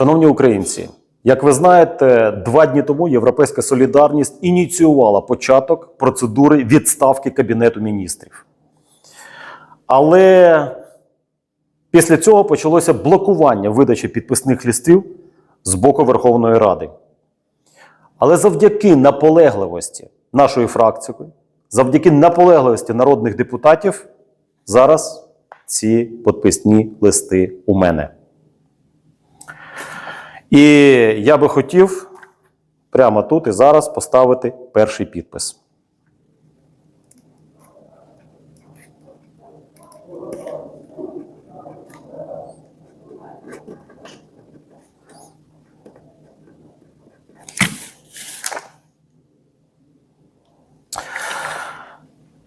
Шановні українці, як ви знаєте, два дні тому Європейська солідарність ініціювала початок процедури відставки Кабінету міністрів. Але після цього почалося блокування видачі підписних листів з боку Верховної Ради. Але завдяки наполегливості нашої фракції, завдяки наполегливості народних депутатів, зараз ці підписні листи у мене. І я би хотів прямо тут і зараз поставити перший підпис.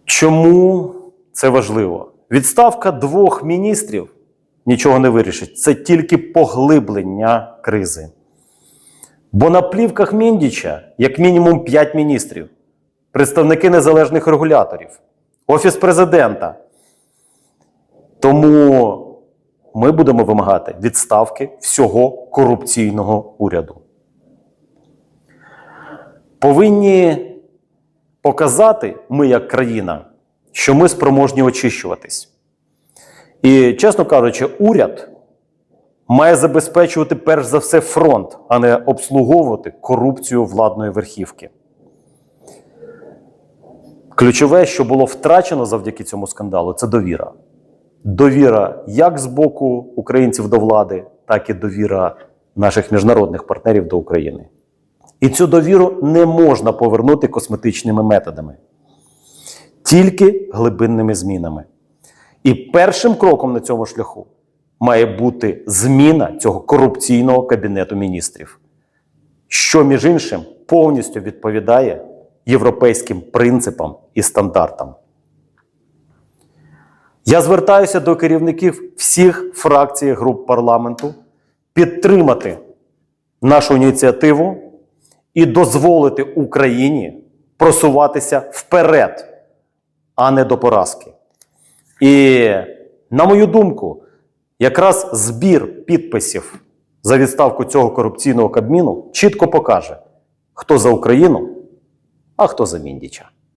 Чому це важливо? Відставка двох міністрів нічого не вирішить. Це тільки поглиблення кризи. Бо на плівках Міндіча як мінімум 5 міністрів, представники незалежних регуляторів, Офіс президента. Тому ми будемо вимагати відставки всього корупційного уряду. Повинні показати ми, як країна, що ми спроможні очищуватись. І, чесно кажучи, уряд має забезпечувати перш за все фронт, а не обслуговувати корупцію владної верхівки. Ключове, що було втрачено завдяки цьому скандалу, це довіра. Довіра як з боку українців до влади, так і довіра наших міжнародних партнерів до України. І цю довіру не можна повернути косметичними методами, тільки глибинними змінами. І першим кроком на цьому шляху має бути зміна цього корупційного кабінету міністрів, що, між іншим, повністю відповідає європейським принципам і стандартам. Я звертаюся до керівників всіх фракцій груп парламенту підтримати нашу ініціативу і дозволити Україні просуватися вперед, а не до поразки. І, на мою думку, якраз збір підписів за відставку цього корупційного кабміну чітко покаже, хто за Україну, а хто за Міндіча.